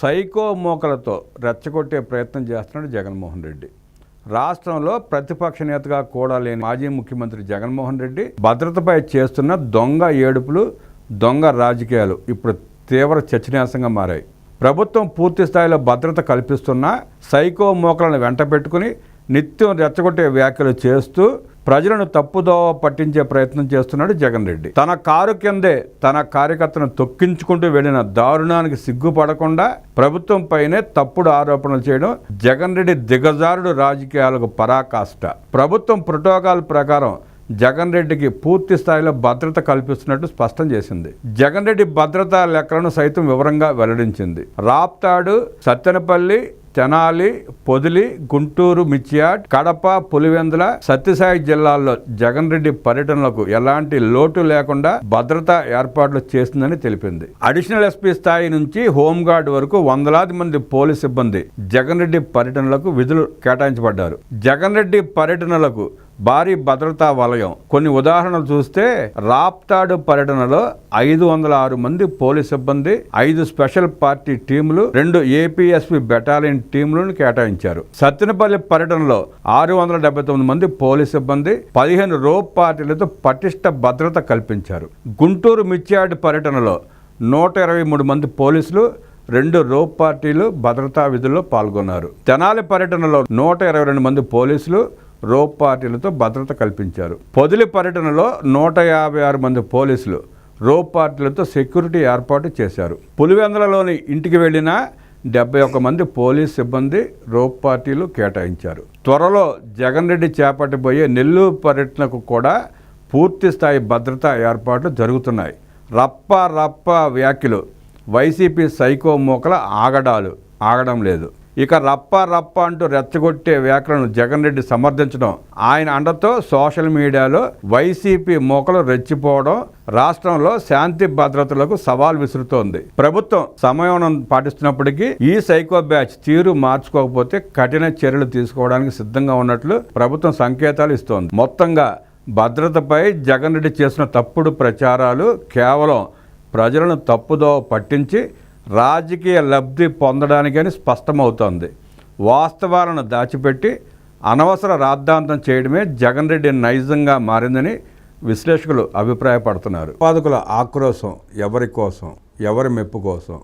Psycho మోకలతో రెచ్చగొట్టే ప్రయత్నం చేస్తున్నాడు జగన్మోహన్ రెడ్డి. రాష్ట్రంలో ప్రతిపక్ష నేతగా కూడా లేని మాజీ ముఖ్యమంత్రి జగన్మోహన్ రెడ్డి భద్రతపై చేస్తున్న దొంగ ఏడుపులు దొంగ రాజకీయాలు ఇప్పుడు తీవ్ర చర్చనీయాంశంగా మారాయి. ప్రభుత్వం పూర్తి స్థాయిలో భద్రత కల్పిస్తున్నా సైకో మోకలను వెంట పెట్టుకుని నిత్యం రెచ్చగొట్టే వ్యాఖ్యలు చేస్తూ ప్రజలను తప్పుదోవ పట్టించే ప్రయత్నం చేస్తున్నాడు జగన్ రెడ్డి. తన కారు కిందే తన కార్యకర్తను తొక్కించుకుంటూ వెళ్ళిన దారుణానికి సిగ్గుపడకుండా ప్రభుత్వం పైనే తప్పుడు ఆరోపణలు చేయడం జగన్ రెడ్డి దిగజారుడు రాజకీయాలకు పరాకాష్ట. ప్రభుత్వం ప్రోటోకాల్ ప్రకారం జగన్ రెడ్డికి పూర్తి స్థాయిలో భద్రత కల్పిస్తున్నట్టు స్పష్టం చేసింది. జగన్ రెడ్డి భద్రతా లెక్కలను సైతం వివరంగా వెల్లడించింది. రాప్తాడు సత్తెనపల్లి తెనాలి పొదిలి గుంటూరు మిర్చియాడ్ కడప పులివెందుల సత్యసాయి జిల్లాల్లో జగన్ రెడ్డి పర్యటనలకు ఎలాంటి లోటు లేకుండా భద్రతా ఏర్పాట్లు చేస్తుందని తెలిపింది. అడిషనల్ ఎస్పీ స్థాయి నుంచి హోంగార్డ్ వరకు వందలాది మంది పోలీస్ సిబ్బంది జగన్ రెడ్డి పర్యటనలకు విధులు కేటాయించబడ్డారు. జగన్ రెడ్డి పర్యటనలకు భారీ భద్రతా వలయం. కొన్ని ఉదాహరణలు చూస్తే రాప్తాడు పర్యటనలో ఐదు వందల ఆరు మంది పోలీస్ సిబ్బంది ఐదు స్పెషల్ పార్టీ టీములు రెండు ఏపీఎస్పీ బెటాలియన్ టీములను కేటాయించారు. సత్తెనపల్లి పర్యటనలో ఆరు వందల డెబ్బై తొమ్మిది మంది పోలీస్ సిబ్బంది పదిహేను రోప్ పార్టీలతో పటిష్ట భద్రత కల్పించారు. గుంటూరు మిర్చియాడ్ పర్యటనలో నూట ఇరవై మూడు మంది పోలీసులు రెండు రోప్ పార్టీలు భద్రతా విధుల్లో పాల్గొన్నారు. తెనాలి పర్యటనలో నూట ఇరవై రెండు మంది పోలీసులు రోప్ పార్టీలతో భద్రత కల్పించారు. పొదిలి పర్యటనలో నూట యాభై ఆరు మంది పోలీసులు రోప్ పార్టీలతో సెక్యూరిటీ ఏర్పాటు చేశారు. పులివెందులలోని ఇంటికి వెళ్ళిన డెబ్బై ఒక్క మంది పోలీస్ సిబ్బంది రోప్ పార్టీలు కేటాయించారు. త్వరలో జగన్ రెడ్డి చేపట్టబోయే నెల్లూరు పర్యటనకు కూడా పూర్తి స్థాయి భద్రతా ఏర్పాట్లు జరుగుతున్నాయి. రప్ప రప్ప వ్యాఖ్యలు. వైసీపీ సైకో మూకల ఆగడాలు. ఆగడం లేదు. ఇక రప్ప రప్ప అంటూ రెచ్చగొట్టే వ్యాఖ్యలను జగన్ రెడ్డి సమర్థించడం ఆయన అండతో సోషల్ మీడియాలో వైసీపీ మూకలు రెచ్చిపోవడం రాష్ట్రంలో శాంతి భద్రతలకు సవాల్ విసురుతోంది. ప్రభుత్వం సమయం పాటిస్తున్నప్పటికీ ఈ సైకో బ్యాచ్ తీరు మార్చుకోకపోతే కఠిన చర్యలు తీసుకోవడానికి సిద్ధంగా ఉన్నట్లు ప్రభుత్వం సంకేతాలు ఇస్తోంది. మొత్తంగా భద్రతపై జగన్ రెడ్డి చేసిన తప్పుడు ప్రచారాలు కేవలం ప్రజలను తప్పుదో పట్టించి రాజకీయ లబ్ధి పొందడానికని స్పష్టమవుతోంది. వాస్తవాలను దాచిపెట్టి అనవసర రాద్ధాంతం చేయడమే జగన్ రెడ్డి నైజంగా మారిందని విశ్లేషకులు అభిప్రాయపడుతున్నారు. ఉత్పాదకుల ఆక్రోశం ఎవరి కోసం ఎవరి మెప్పు కోసం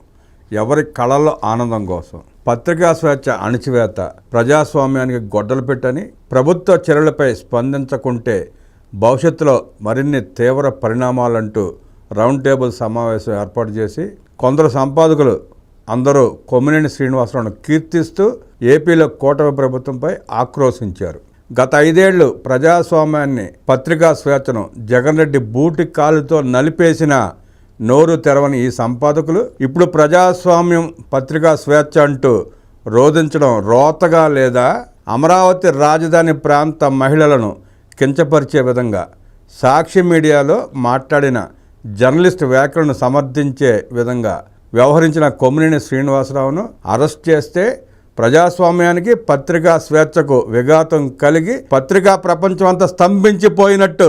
ఎవరి కళల్లో ఆనందం కోసం. పత్రికా స్వేచ్ఛ అణచివేత ప్రజాస్వామ్యానికి గొడ్డలు పెట్టని ప్రభుత్వ చర్యలపై స్పందించకుంటే భవిష్యత్తులో మరిన్ని తీవ్ర పరిణామాలంటూ రౌండ్ టేబుల్ సమావేశం ఏర్పాటు చేసి కొందరు సంపాదకులు అందరూ కొమ్మినేని శ్రీనివాసరావును కీర్తిస్తూ ఏపీలో కూటమి ప్రభుత్వంపై ఆక్రోశించారు. గత ఐదేళ్ళు ప్రజాస్వామ్యాన్ని పత్రికా స్వేచ్ఛను జగన్ రెడ్డి బూటి కాలుతో నలిపేసిన నోరు తెరవని ఈ సంపాదకులు ఇప్పుడు ప్రజాస్వామ్యం పత్రికా స్వేచ్ఛ అంటూ రోధించడం రోతగా లేదా అమరావతి రాజధాని ప్రాంత మహిళలను కించపరిచే విధంగా సాక్షి మీడియాలో మాట్లాడిన జర్నలిస్ట్ వ్యాఖ్యలను సమర్థించే విధంగా వ్యవహరించిన కొమ్మినేని శ్రీనివాసరావును అరెస్ట్ చేస్తే ప్రజాస్వామ్యానికి పత్రికా స్వేచ్ఛకు విఘాతం కలిగి పత్రికా ప్రపంచం అంతా స్తంభించిపోయినట్టు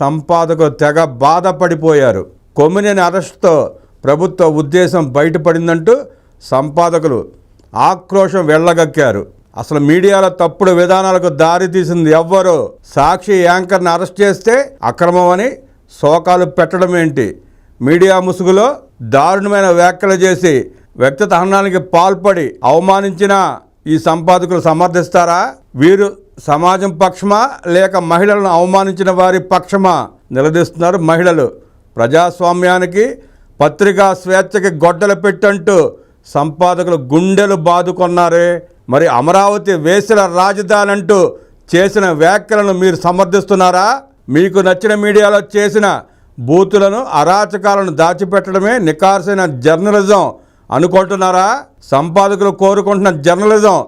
సంపాదకులు తెగ బాధపడిపోయారు. కొమ్మినేని అరెస్టుతో ప్రభుత్వ ఉద్దేశం బయటపడిందంటూ సంపాదకులు ఆక్రోశం వెళ్ళగక్కారు అసలు మీడియాలో తప్పుడు విధానాలకు దారి తీసింది ఎవ్వరు? సాక్షి యాంకర్ని అరెస్ట్ చేస్తే అక్రమమని శోకాలు పెట్టడం ఏంటి? మీడియా ముసుగులో దారుణమైన వ్యాఖ్యలు చేసి వ్యక్తి తహనానికి పాల్పడి అవమానించిన ఈ సంపాదకులు సమర్థిస్తారా? వీరు సమాజం పక్షమా? లేక మహిళలను అవమానించిన వారి పక్షమా? నిలదీస్తున్నారు మహిళలు. ప్రజాస్వామ్యానికి పత్రికా స్వేచ్ఛకి గొడ్డలు పెట్టంటూ సంపాదకులు గుండెలు బాదుకొన్నారే. మరి అమరావతి వేసిన రాజధాని అంటూ చేసిన వ్యాఖ్యలను మీరు సమర్థిస్తున్నారా? మీకు నచ్చిన మీడియాలో చేసిన బూతులను అరాచకాలను దాచిపెట్టడమే నికార్సైన జర్నలిజం. అనుకుంటున్నారా? సంపాదకులు కోరుకుంటున్న జర్నలిజం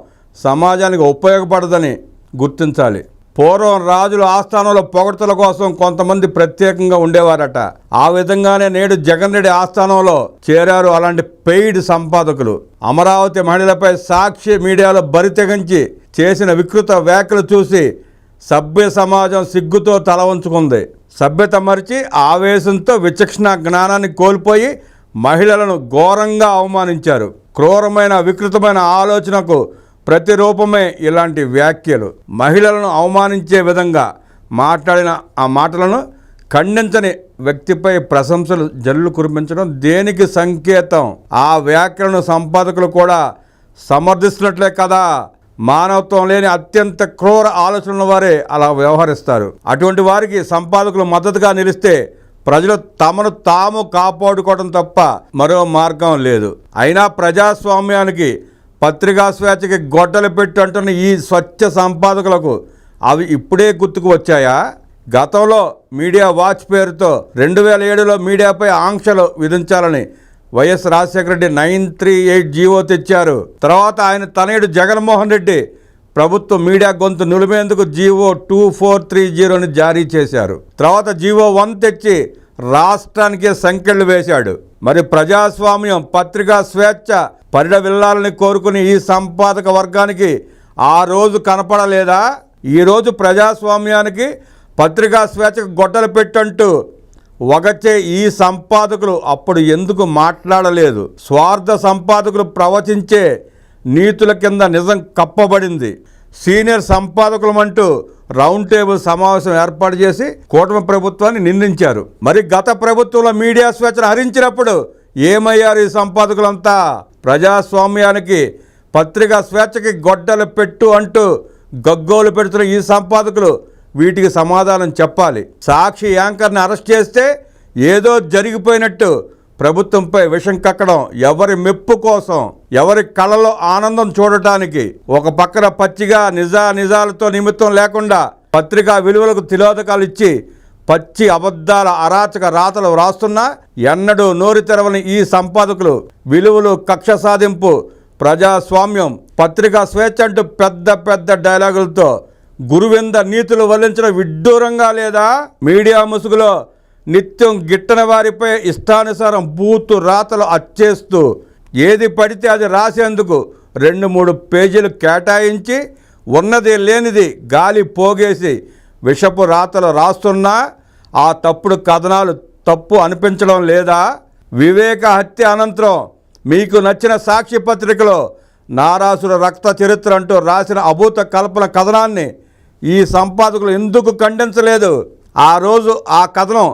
సమాజానికి ఉపయోగపడదని గుర్తించాలి. పూర్వం రాజుల ఆస్థానంలో పొగడ్తల కోసం కొంతమంది ప్రత్యేకంగా ఉండేవారట. ఆ విధంగానే నేడు జగన్ రెడ్డి ఆస్థానంలో చేరారు అలాంటి పెయిడ్ సంపాదకులు. అమరావతి మహిళలపై సాక్షి మీడియాలో బరితెగించి చేసిన వికృత వ్యాఖ్యలు చూసి సభ్య సమాజం సిగ్గుతో తల వంచుకుంది. సభ్యత మరిచి ఆవేశంతో విచక్షణ జ్ఞానాన్ని కోల్పోయి మహిళలను ఘోరంగా అవమానించారు. క్రూరమైన వికృతమైన ఆలోచనకు ప్రతిరూపమే ఇలాంటి వ్యాఖ్యలు. మహిళలను అవమానించే విధంగా మాట్లాడిన ఆ మాటలను ఖండించని వ్యక్తిపై ప్రశంసలు జల్లు కురిపించడం దేనికి సంకేతం? ఆ వ్యాఖ్యలను సంపాదకులు కూడా సమర్థిస్తున్నట్లే కదా? మానవత్వం లేని అత్యంత క్రూర ఆలోచనల వారే అలా వ్యవహరిస్తారు. అటువంటి వారికి సంపాదకులు మద్దతుగా నిలిస్తే ప్రజలు తమను తాము కాపాడుకోవడం తప్ప మరో మార్గం లేదు. అయినా ప్రజాస్వామ్యానికి పత్రికా స్వేచ్ఛకి గొడ్డలు పెట్టి అంటున్న ఈ స్వచ్ఛ సంపాదకులకు అవి ఇప్పుడే గుర్తుకు వచ్చాయా? గతంలో మీడియా వాచ్ పేరుతో రెండు వేల ఏడులో మీడియాపై ఆంక్షలు విధించాలని YS Rajasekhara Reddy nine three eight GO తెచ్చారు. తర్వాత ఆయన తనయుడు జగన్మోహన్ రెడ్డి ప్రభుత్వం మీడియా గొంతు నిలిపేందుకు జీవో టూ ఫోర్ త్రీ జీరోని జారీ చేశారు. తర్వాత జీవో వన్ తెచ్చి రాష్ట్రానికి సంఖ్యలు వేశాడు. మరి ప్రజాస్వామ్యం పత్రికా స్వేచ్ఛ పరిడవిల్లాలని కోరుకుని ఈ సంపాదక వర్గానికి ఆ రోజు కనపడలేదా? ఈరోజు ప్రజాస్వామ్యానికి పత్రికా స్వేచ్ఛకు గొడ్డలు పెట్టంటూ ఒకచే ఈ సంపాదకులు అప్పుడు ఎందుకు మాట్లాడలేదు? స్వార్థ సంపాదకులు ప్రవచించే నీతుల కింద నిజం కప్పబడింది. సీనియర్ సంపాదకులమంటూ రౌండ్ టేబుల్ సమావేశం ఏర్పాటు చేసి కూటమి ప్రభుత్వాన్ని నిందించారు. మరి గత ప్రభుత్వంలో మీడియా స్వేచ్ఛను హరించినప్పుడు ఏమయ్యారు ఈ సంపాదకులంతా? ప్రజాస్వామ్యానికి పత్రికా స్వేచ్ఛకి గొడ్డలు పెట్టు అంటూ గగ్గోలు పెడుతున్న ఈ సంపాదకులు వీటికి సమాధానం చెప్పాలి. సాక్షి యాంకర్ని అరెస్ట్ చేస్తే ఏదో జరిగిపోయినట్టు ప్రభుత్వంపై విషం కక్కడం ఎవరి మెప్పు కోసం ఎవరి కళలో ఆనందం చూడటానికి ఒక పక్కన పచ్చిగా నిజా నిజాలతో నిమిత్తం లేకుండా పత్రికా విలువలకు తిలోదకాలు ఇచ్చి పచ్చి అబద్ధాల అరాచక రాతలు వ్రాస్తున్నా ఎన్నడూ నోరు తెరవని ఈ సంపాదకులు విలువలు కక్ష సాధింపు ప్రజాస్వామ్యం పత్రికా స్వేచ్ఛ అంటూ పెద్ద పెద్ద డైలాగులతో గురువింద నీతులు వల్లించిన విడ్డూరంగా లేదా? మీడియా ముసుగులో నిత్యం గిట్టన వారిపై ఇష్టానుసారం బూతు రాతలు అచ్చేస్తూ ఏది పడితే అది రాసేందుకు రెండు మూడు పేజీలు కేటాయించి ఉన్నది లేనిది గాలి పోగేసి విషపు రాతలు రాస్తున్నా ఆ తప్పుడు కథనాలు తప్పు అనిపించడం లేదా? వివేక హత్య అనంతరం మీకు నచ్చిన సాక్షి పత్రికలో నారాసుర రక్త చరిత్ర అంటూ రాసిన అభూత కల్పన కథనాన్ని ఈ సంపాదకులు ఎందుకు ఖండించలేదు? ఆ రోజు ఆ కథనం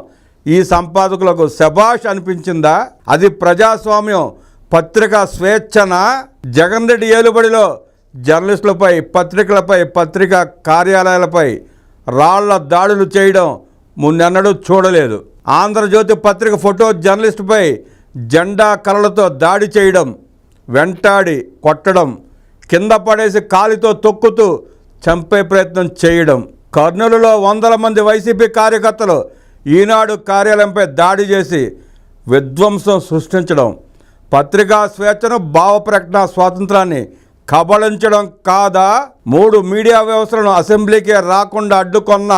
ఈ సంపాదకులకు శభాష్ అనిపించిందా? అది ప్రజాస్వామ్యం పత్రికా స్వేచ్ఛన? జగన్ రెడ్డి ఏలుబడిలో జర్నలిస్టులపై పత్రికలపై పత్రికా కార్యాలయాలపై రాళ్ళ దాడులు చేయడం మున్నెన్నడూ చూడలేదు. ఆంధ్రజ్యోతి పత్రిక ఫోటో జర్నలిస్టుపై జెండా కలలతో దాడి చేయడం వెంటాడి కొట్టడం కింద పడేసి కాలితో తొక్కుతూ చంపే ప్రయత్నం చేయడం. కర్నూలులో వందల మంది వైసీపీ కార్యకర్తలు ఈనాడు కార్యాలయంపై దాడి చేసి విధ్వంసం సృష్టించడం. పత్రికా స్వేచ్ఛను భావ ప్రకటన స్వాతంత్రాన్ని కబళించడం కాదా? మూడు మీడియా వ్యవస్థలను అసెంబ్లీకే రాకుండా అడ్డుకొన్న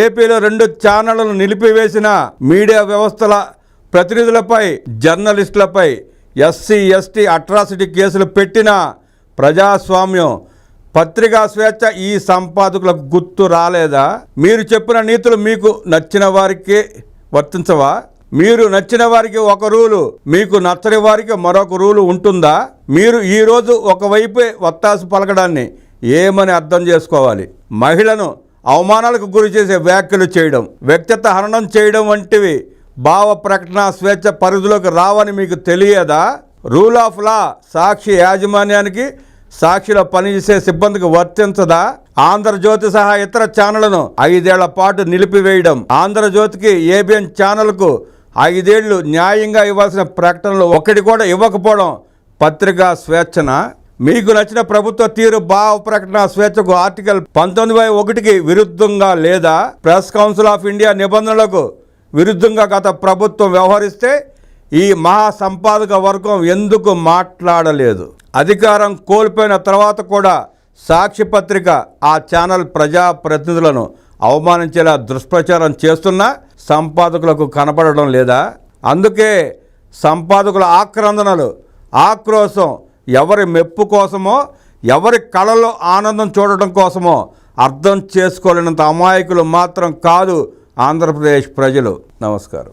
ఏపీలో రెండు ఛానళ్ళను నిలిపివేసిన మీడియా వ్యవస్థల ప్రతినిధులపై జర్నలిస్టులపై ఎస్సీ ఎస్టీ అట్రాసిటీ కేసులు పెట్టిన ప్రజాస్వామ్యం పత్రికా స్వేచ్ఛ ఈ సంపాదకులకు గుర్తు రాలేదా? మీరు చెప్పిన నీతులు మీకు నచ్చిన వారికి వర్తించవా? మీరు నచ్చిన వారికి ఒక రూలు మీకు నచ్చని వారికి మరొక రూలు ఉంటుందా? మీరు ఈరోజు ఒకవైపే వత్తాసు పలకడాన్ని ఏమని అర్థం చేసుకోవాలి? మహిళను అవమానాలకు గురి చేసే వ్యాఖ్యలు చేయడం వ్యక్తిత్వ హననం చేయడం వంటివి భావ ప్రకటన స్వేచ్ఛ పరిధిలోకి రావని మీకు తెలియదా? రూల్ ఆఫ్ లా సాక్షి యాజమాన్యానికి సాక్షిలో పనిచేసే సిబ్బందికి వర్తించదా? ఆంధ్రజ్యోతి సహా ఇతర ఛానళ్ళను ఐదేళ్ళ పాటు నిలిపివేయడం. ఆంధ్రజ్యోతికి ఏబిఎన్ ఛానల్కు ఐదేళ్ళు న్యాయంగా ఇవ్వాల్సిన ప్రకటనలు ఒకటి కూడా ఇవ్వకపోవడం పత్రికా స్వేచ్ఛన? మీకు నచ్చిన ప్రభుత్వ తీరు భావ ప్రకటన స్వేచ్ఛకు ఆర్టికల్ పంతొమ్మిది బై ఒకటికి విరుద్ధంగా లేదా? ప్రెస్ కౌన్సిల్ ఆఫ్ ఇండియా నిబంధనలకు విరుద్ధంగా గత ప్రభుత్వం వ్యవహరిస్తే ఈ మహా సంపాదక వర్గం ఎందుకు మాట్లాడలేదు? అధికారం కోల్పోయిన తర్వాత కూడా సాక్షి పత్రిక ఆ ఛానల్ ప్రజా ప్రతినిధులను అవమానించేలా దుష్ప్రచారం చేస్తున్నా సంపాదకులకు కనపడడం లేదా? అందుకే సంపాదకుల ఆక్రందనలు ఆక్రోశం ఎవరి మెప్పు కోసమో ఎవరి కళలో ఆనందం చూడటం కోసమో అర్థం చేసుకోలేనంత అమాయకులు మాత్రం కాదు ఆంధ్రప్రదేశ్ ప్రజలు. నమస్కారం.